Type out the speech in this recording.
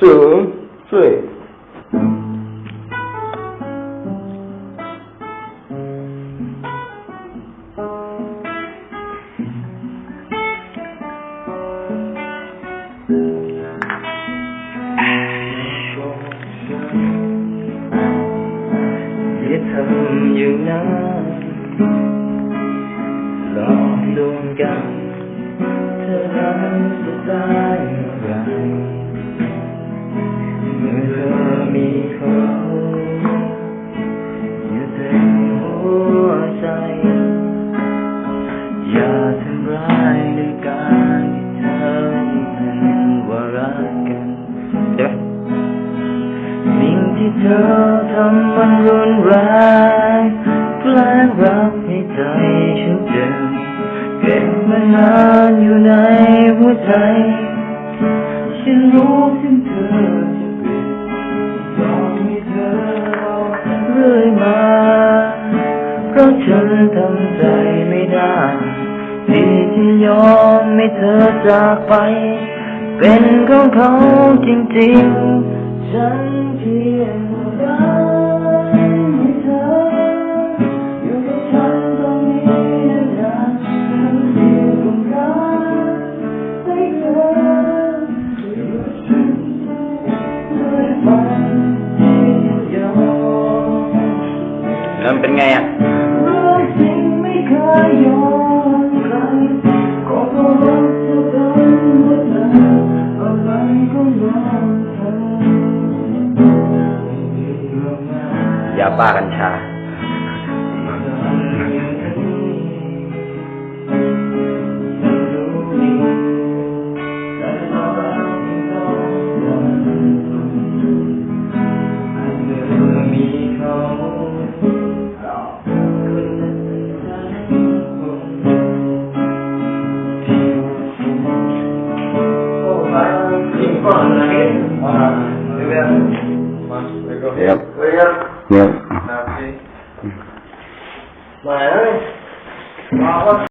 十岁。อย่าทำอยู่นะหล อย่าทำร้ายด้วยการที่เธอเป็นว่ารักกันเดี๋ยวสิ่งที่เธอทำมันรุนแรงแกล้งรักให้ใจฉันเจ็บเก็บมานานอยู่ในหัวใจฉันรู้ถึงเธอจะเป็นยอมให้เธอเรื่อยมาเพราะฉันทำใจไม่ได้ ที่ยอมให้เธอจากไป เป็นของเขาจริงๆ ฉันเพียงรักให้เธอ อยู่กับฉันตรงนี้นานๆฉันเพียงต้องการให้เธออยู่กับฉันด้วยฝันที่ยอมแล้วมันเป็นไงอะ ยาบ้ากัญชา Meu. Tá, Mas,